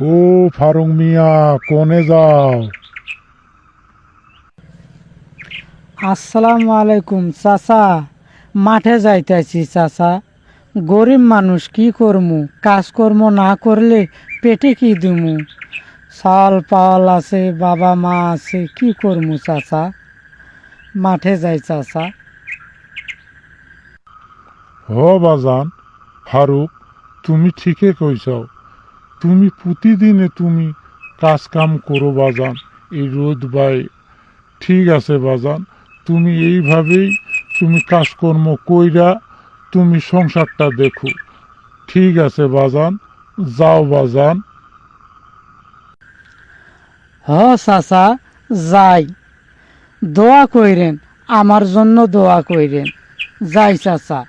ও ফারুক মিয়া কোনে যাও? আসসালামু আলাইকুম চাচা। মাঠে যাইতেছি চাচা। গরিব মানুষ কি করমু? কাজকর্ম না করলে পেটে কি দিমু? সাল পাল আছে বাবা মা আছে কি করমু চাচা? মাঠে যাই চাচা। হ বাজান ফারুক তুমি ঠিকই কইছাও। তুমি প্রতিদিনে তুমি কাজ কাম করো বাজান, এই রোদ বাই। ঠিক আছে বাজান, তুমি এইভাবেই তুমি কাজকর্ম কইরা তুমি সংসারটা দেখো। ঠিক আছে বাজান, যাও বাজান। হ চাচা, যাই। দোয়া কইরেন, আমার জন্য দোয়া কইরেন। যাই চাচা।